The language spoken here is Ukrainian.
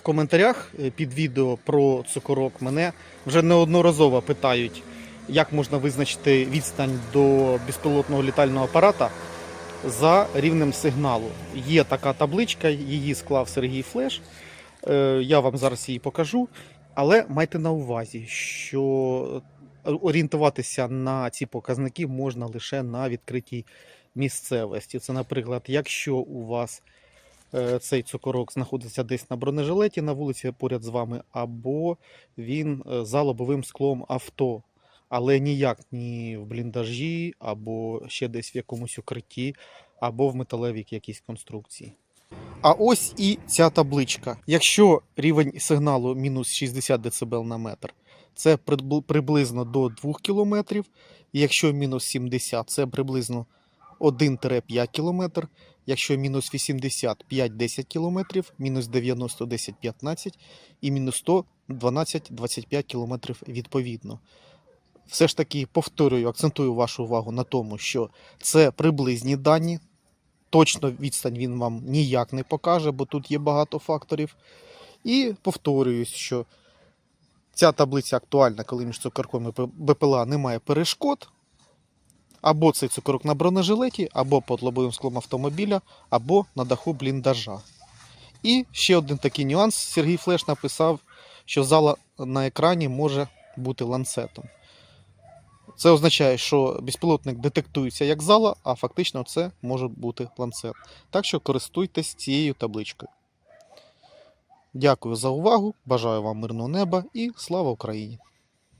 в коментарях е, під відео про цукорок мене вже неодноразово питають, як можна визначити відстань до безпілотного літального апарата за рівнем сигналу. Є така табличка, її склав Сергій Флеш. Е, Я вам зараз її покажу. Але майте на увазі, що орієнтуватися на ці показники можна лише на відкритій місцевості. Це, наприклад, якщо у вас цей цукорок знаходиться десь на бронежилеті на вулиці поряд з вами, або він е, за лобовим склом авто, але ніяк ні в бліндажі, або ще десь в якомусь укритті, або в металевій якійсь конструкції. А ось і ця табличка. Якщо рівень сигналу мінус 60 дБ на метр, це приблизно до 2 км. Якщо мінус 70, це приблизно 1-5 км. Якщо мінус 80 5-10 км, мінус 90 10-15 і мінус 100 12-25 км відповідно. Все ж таки повторюю, акцентую вашу увагу на тому, що це приблизні дані. Точно відстань він вам ніяк не покаже, бо тут є багато факторів. І повторююсь, що ця таблиця актуальна, коли між цукорком і БПЛА немає перешкод. Або цей цукорок на бронежилеті, або під лобовим склом автомобіля, або на даху бліндажа. І ще один такий нюанс. Сергій Флеш написав, що зала на екрані може бути ланцетом. Це означає, що безпілотник детектується як зала, а фактично це може бути ланцет. Так що користуйтесь цією табличкою. Дякую за увагу, бажаю вам мирного неба і слава Україні!